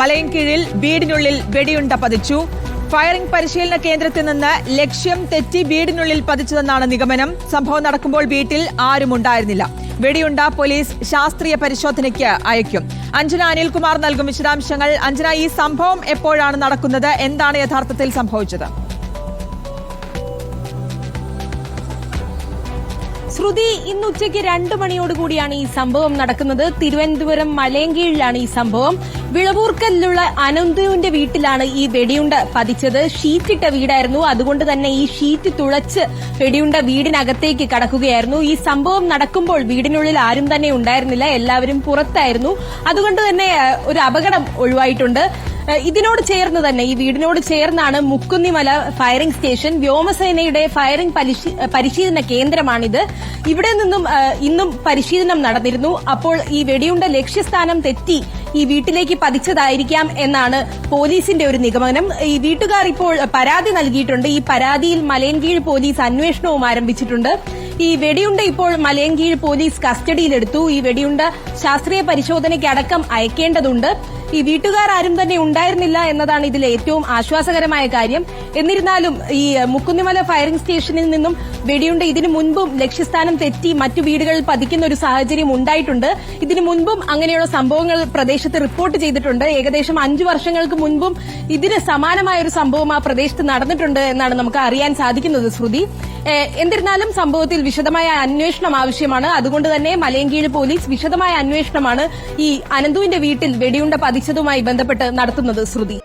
മലയൻകീഴിൽ വീടിനുള്ളിൽ വെടിയുണ്ട പതിച്ചു. ഫയറിംഗ് പരിശീലന കേന്ദ്രത്തിൽ നിന്ന് ലക്ഷ്യം തെറ്റി വീടിനുള്ളിൽ പതിച്ചതെന്നാണ് നിഗമനം. സംഭവം നടക്കുമ്പോൾ വീട്ടിൽ ആരും ഉണ്ടായിരുന്നില്ല. വെടിയുണ്ട പോലീസ് ശാസ്ത്രീയ പരിശോധനയ്ക്ക് അയക്കും. അഞ്ജന അനിൽകുമാർ നൽകും വിശദാംശങ്ങൾ. അഞ്ജന ഈ സംഭവം എപ്പോഴാണ് നടക്കുന്നത്? എന്താണ് യഥാർത്ഥത്തിൽ സംഭവിച്ചത്? ശ്രുതി ഇന്ന് ഉച്ചയ്ക്ക് രണ്ടു മണിയോടുകൂടിയാണ് ഈ സംഭവം നടക്കുന്നത്. തിരുവനന്തപുരം മലയങ്കീഴിലാണ് ഈ സംഭവം. വിളവൂർക്കലിലുള്ള അനന്തുവിന്റെ വീട്ടിലാണ് ഈ വെടിയുണ്ട പതിച്ചത്. ഷീറ്റിട്ട വീടായിരുന്നു. അതുകൊണ്ട് തന്നെ ഈ ഷീറ്റ് തുളച്ച് വെടിയുണ്ട വീടിനകത്തേക്ക് കടക്കുകയായിരുന്നു. ഈ സംഭവം നടക്കുമ്പോൾ വീടിനുള്ളിൽ ആരും തന്നെ ഉണ്ടായിരുന്നില്ല. എല്ലാവരും പുറത്തായിരുന്നു. അതുകൊണ്ട് തന്നെ ഒരു അപകടം ഒഴിവായിട്ടുണ്ട്. ഇതിനോട് ചേർന്ന് തന്നെ ഈ വീടിനോട് ചേർന്നാണ് മുക്കുന്നിമല ഫയറിംഗ് സ്റ്റേഷൻ വ്യോമസേനയുടെ ഫയറിംഗ് പരിശീ- പരിശീലന കേന്ദ്രമാണിത്. ഇവിടെ നിന്നും ഇന്നും പരിശീലനം നടന്നിരുന്നു. അപ്പോൾ ഈ വെടിയുണ്ട ലക്ഷ്യസ്ഥാനം തെറ്റി ഈ വീട്ടിലേക്ക് പതിച്ചതായിരിക്കാം എന്നാണ് പോലീസിന്റെ ഒരു നിഗമനം. ഈ വീട്ടുകാർ ഇപ്പോൾ പരാതി നൽകിയിട്ടുണ്ട്. ഈ പരാതിയിൽ മലയൻകീഴ് പോലീസ് അന്വേഷണവും ആരംഭിച്ചിട്ടുണ്ട്. ഈ വെടിയുണ്ട ഇപ്പോൾ മലയൻകീഴ് പോലീസ് കസ്റ്റഡിയിലെടുത്തു. ഈ വെടിയുണ്ട ശാസ്ത്രീയ പരിശോധനയ്ക്കടക്കം അയക്കേണ്ടതുണ്ട്. ഈ വീട്ടുകാർ ആരും തന്നെ ഉണ്ടായിരുന്നില്ല എന്നതാണ് ഇതിലെ ഏറ്റവും ആശ്വാസകരമായ കാര്യം. എന്നിരുന്നാലും ഈ മുക്കുന്നിമല ഫയറിംഗ് സ്റ്റേഷനിൽ നിന്നും വെടിയുണ്ട്. ഇതിനു മുൻപും ലക്ഷ്യസ്ഥാനം തെറ്റി മറ്റു വീടുകളിൽ പതിക്കുന്ന ഒരു സാഹചര്യം ഉണ്ടായിട്ടുണ്ട്. ഇതിനു മുൻപും അങ്ങനെയുള്ള സംഭവങ്ങൾ പ്രദേശത്ത് റിപ്പോർട്ട് ചെയ്തിട്ടുണ്ട്. ഏകദേശം അഞ്ചു വർഷങ്ങൾക്ക് മുൻപും ഇതിന് സമാനമായ ഒരു സംഭവം ആ പ്രദേശത്ത് നടന്നിട്ടുണ്ട് എന്നാണ് നമുക്ക് അറിയാൻ സാധിക്കുന്നത് ശ്രുതി. എന്നിരുന്നാലും സംഭവത്തിൽ വിശദമായ അന്വേഷണം ആവശ്യമാണ്. അതുകൊണ്ട് തന്നെ മലയങ്കീഴ് പോലീസ് വിശദമായ അന്വേഷണമാണ് ഈ അനന്തുവിന്റെ വീട്ടിൽ വെടിയുണ്ട പതിച്ചതുമായി ബന്ധപ്പെട്ട് നടത്തുന്നത് ശ്രുതി.